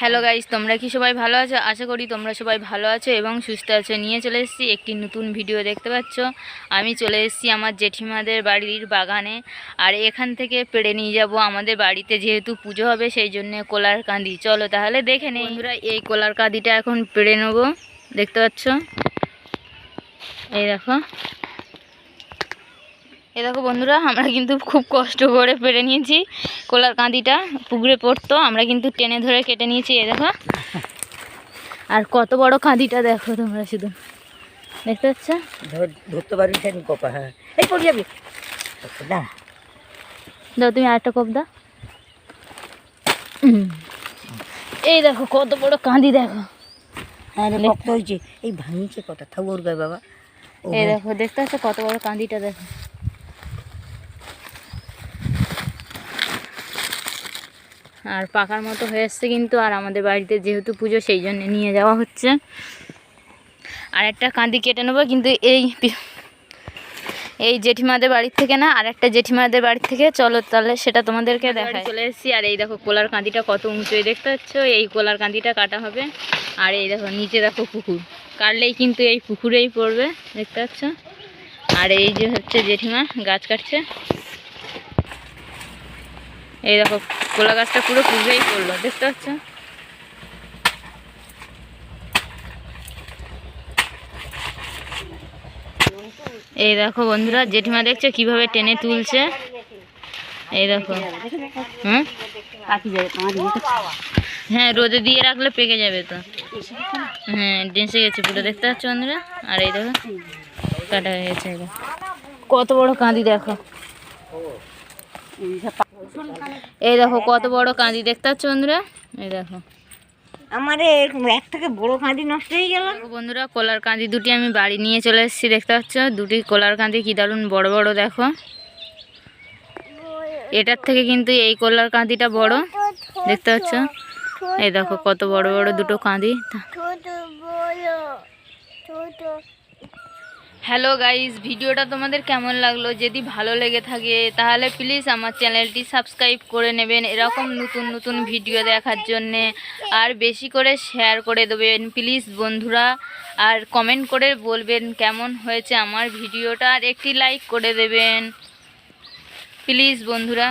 Hello guys তোমরা কি সবাই ভালো আছো? আশা করি তোমরা সবাই ভালো আছো এবং সুস্থ আছো। নিয়ে চলে এসেছি একটি নতুন ভিডিও, দেখতে পাচ্ছ? আমি চলে এসেছি আমার জেঠিমাদের বাড়ির বাগানে। আর এখান থেকে পেড়ে নিয়ে যাব আমাদের বাড়িতে যেহেতু পুজো হবে, সেই জন্য কোলার কাঁদি চলো তাহলে দেখে নেই। বন্ধুরা, এই কোলার কাঁদিটা এখন পেড়ে নেব। দেখতে পাচ্ছ? এই দেখো। এই দেখো বন্ধুরা আমরা কিন্তু খুব কষ্ট করে পেরে নিয়েছি কোলার কাঁদিটা পুকুরে পড়তো আমরা কিন্তু টেনে ধরে কেটে নিয়েছি এ দেখো। আর কত বড় কাঁদিটা দেখো তোমরা শুধু। দেখতে পাচ্ছ? ধর- ধরতে পারবি সেদিন কপা হ্যাঁ। এই পড়ে যাবি। না। দাও তুমি আরেকটা কোপ দাও। এই দেখো কত বড় কাঁদি দেখো। হ্যাঁ রে ভক্ত হয়েছে। এই ভাঙছে কটা ঠাকুর গায়ে বাবা। এই দেখো দেখতে পাচ্ছ কত বড় কাঁদিটা দেখো। আর পাকার মতো হয়ে এসছে কিন্তু আর আমাদের বাড়িতে যেহেতু পুজো সেই জন্য নিয়ে যাওয়া হচ্ছে। আর একটা কাঁদি কেটে নেব কিন্তু এই এই জেঠিমাদের বাড়ির থেকে না আর একটা জেঠিমাদের বাড়ির থেকে। চলো তাহলে সেটা তোমাদেরকে দেখাই। চলে এসেছি আর এই দেখো কোলার কাঁদিটা কত উঁচু দেখতে পাচ্ছ? এই কোলার কাঁদিটা কাটা হবে। আর এই দেখো নিচে দেখো পুকুর। কাটলেই কিন্তু এই পুকুরেই পড়বে দেখতে পাচ্ছ? আর এই যে হচ্ছে জেঠিমা গাছ কাটছে। এই দেখো কোলা গাছটা পুরো পুকুরেই পড়ল দেখতে পাচ্ছ এই দেখো বন্ধুরা, জেঠিমা দেখছ কীভাবে টেনে তুলছে। এই দেখো। হুম? হ্যাঁ রোদে দিয়ে রাখলে পেকে যাবে তো। হ্যাঁ ডেসে গেছে পুরো, দেখতে পাচ্ছ বন্ধুরা? আর এই দেখো, কাটা হয়ে গেছে। কত বড় কাঁদি দেখো। এই দেখো কত বড় কাঁদি দেখতে পাচ্ছ বন্ধুরা? এই দেখো। আমার এক থেকে বড় কাঁদি নষ্ট হয়ে গেল। বন্ধুরা কলার কাঁদি দুটি আমি বাড়ি নিয়ে চলে এসেছি দেখতে পাচ্ছ? দুটি কলার কাঁদি কি দারুণ বড় বড় দেখো। এটার থেকে কিন্তু এই কলার কাঁদিটা বড় দেখতে পাচ্ছ? এই দেখো কত বড় বড় দুটো কাঁদি। হ্যালো গাইস, ভিডিওটা তোমাদের কেমন লাগল? যদি ভালো লেগে থাকে, তাহলে প্লিজ আমার চ্যানেলটি সাবস্ক্রাইব করে নেবেন এরকম নতুন নতুন ভিডিও দেখার জন্যে। আর বেশি করে শেয়ার করে দেবেন প্লিজ বন্ধুরা। আর কমেন্ট করে বলবেন কেমন হয়েছে আমার ভিডিওটা আর একটি লাইক করে দেবেন প্লিজ বন্ধুরা।